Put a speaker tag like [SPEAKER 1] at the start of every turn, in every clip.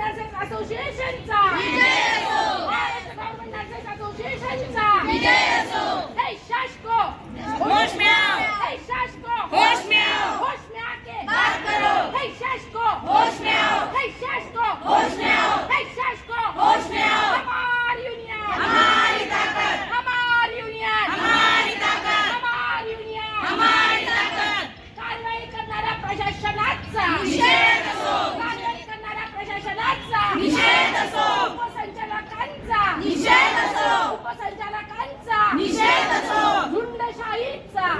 [SPEAKER 1] Nurses असोसिएशनचा. Maharashtra government nurses असोसिएशनचा शासको.
[SPEAKER 2] होश में आओ
[SPEAKER 1] शासको.
[SPEAKER 2] होश में आओ
[SPEAKER 1] होश में आके
[SPEAKER 2] बात करो.
[SPEAKER 1] शासको.
[SPEAKER 2] होश में आओ
[SPEAKER 1] शासको.
[SPEAKER 2] होश में आओ
[SPEAKER 1] शासको.
[SPEAKER 2] होश में आओ
[SPEAKER 1] हमारी यूनियन.
[SPEAKER 2] हमारी ताकत
[SPEAKER 1] हमारी यूनियन.
[SPEAKER 2] हमारी ताकत
[SPEAKER 1] हमारी यूनियन.
[SPEAKER 2] हमारी ताकत
[SPEAKER 1] कारवाई करणाऱ्या प्रशासनाचा.
[SPEAKER 2] निषेध असो.
[SPEAKER 1] कारवाई करणाऱ्या प्रशासनाचा
[SPEAKER 2] निषेध असो.
[SPEAKER 1] उपसंचालकांचा
[SPEAKER 2] निषेध असो.
[SPEAKER 1] उपसंचालकांचा
[SPEAKER 2] निषेध असो.
[SPEAKER 1] गुंडशाहीचा
[SPEAKER 2] निषेध असो.
[SPEAKER 1] गुंडागर्दीचा
[SPEAKER 2] निषेध असो.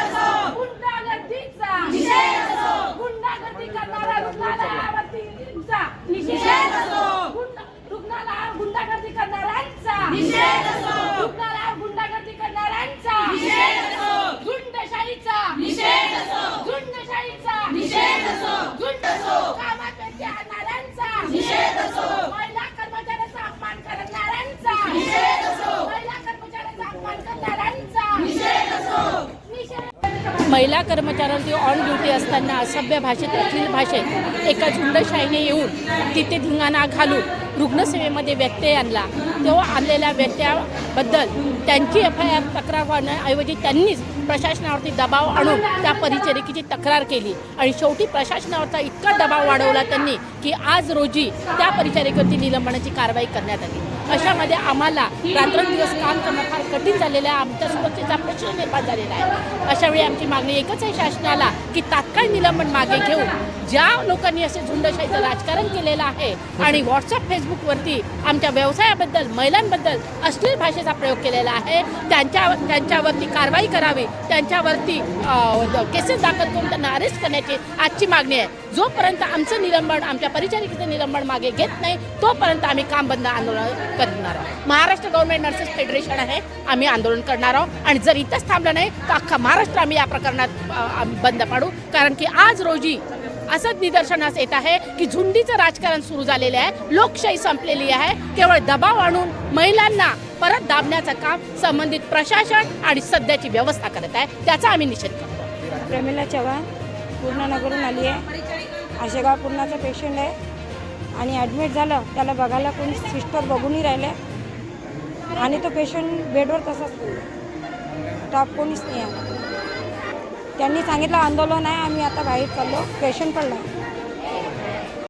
[SPEAKER 1] गुंडागर्दीचा
[SPEAKER 2] निषेध असो.
[SPEAKER 1] गुंडागर्दी करणाऱ्या रुग्णालयावरतीचा
[SPEAKER 2] निषेध असो.
[SPEAKER 1] गुंड- रुग्णालयावर गुंडागर्दी करणाऱ्यांचा
[SPEAKER 2] निषेध असो.
[SPEAKER 1] रुग्णालयावर गुंडागर्दी करणाऱ्यांचा
[SPEAKER 2] निषेध असो.
[SPEAKER 1] झुंडशाहीचा
[SPEAKER 2] निषेध असो.
[SPEAKER 1] झुंडशाहीचा
[SPEAKER 2] निषेध असो.
[SPEAKER 1] झुंड
[SPEAKER 2] असो.
[SPEAKER 1] कामात व्यत्यय आणणाऱ्यांचा
[SPEAKER 2] निषेध असो.
[SPEAKER 1] महिला कर्मचाऱ्यांचा अपमान करणाऱ्यांचा
[SPEAKER 2] निषेध असो.
[SPEAKER 1] महिला कर्मचाऱ्यांचा अपमान करणाऱ्यांचा
[SPEAKER 2] निषेध असो.
[SPEAKER 1] निषेध
[SPEAKER 3] महिला कर्मचाऱ्यांची ऑन ड्युटी असताना असभ्य भाषेत अश्लील भाषेत एका झुंडशाहीने येऊन तिथे धिंगाणा घालून रुग्णसेवेमध्ये व्यत्यय आणला. तो आणलेल्या व्यत्ययाबद्दल त्यांची एफ आय आर तक्रार होण्याऐवजी त्यांनीच प्रशासनावरती दबाव आणून त्या परिचारिकेची तक्रार केली. आणि शेवटी प्रशासनावरचा इतका दबाव वाढवला त्यांनी की आज रोजी त्या परिचारिकेवरती निलंबनाची कारवाई करण्यात आली. अशामध्ये आम्हाला रात्रंदिवस काम करणं फार कठीण झालेलं आहे. आमच्या सुरक्षेचा प्रश्न निर्माण झालेला आहे अशावेळी आमची मागणी एकच आहे शासनाला की तात्काळ निलंबन मागे घेऊन. ज्या लोकांनी असे झुंडशाहीचं राजकारण केलेलं आहे आणि व्हॉट्सअप फेसबुकवरती आमच्या व्यवसायाबद्दल महिलांबद्दल अश्लील भाषेचा प्रयोग केलेला आहे त्यांच्या त्यांच्यावरती कारवाई करावी त्यांच्यावरती केसेस दाखल करून त्यांना अरेस्ट करण्याची आजची मागणी आहे. जोपर्यंत आमचं निलंबन आमच्या परिचारिकेचं निलंबन मागे घेत नाही तोपर्यंत आम्ही काम बंद आंदोलन करणार आहोत. महाराष्ट्र गव्हर्नमेंट नर्सेस फेडरेशन आहे आम्ही आंदोलन करणार आहोत. आणि जर इथंच थांबलं नाही तर अख्खा महाराष्ट्र आम्ही या प्रकरणात बंद पाडू. कारण की आज रोजी असंच निदर्शनास येत आहे की झुंडीचं राजकारण सुरू झालेलं आहे. लोकशाही संपलेली आहे. केवळ दबाव आणून महिलांना परत दाबण्याचं काम संबंधित प्रशासन आणि सध्याची व्यवस्था करत आहे. त्याचा आम्ही निषेध करतो.
[SPEAKER 4] प्रमिला चव्हाण पूर्णानगरहून आली आहे. आशेगाव पूर्णाचा पेशंट आहे. आणि ॲडमिट झालं त्याला बघायला कोणी सिस्टर बघूनही राहिले. आणि तो पेशंट बेडवर तसाच स्टाफ कोणीच नाही आहे. त्यांनी सांगितलं आंदोलन आहे आम्ही आता बाहेर चाललो. पेशंट पडला.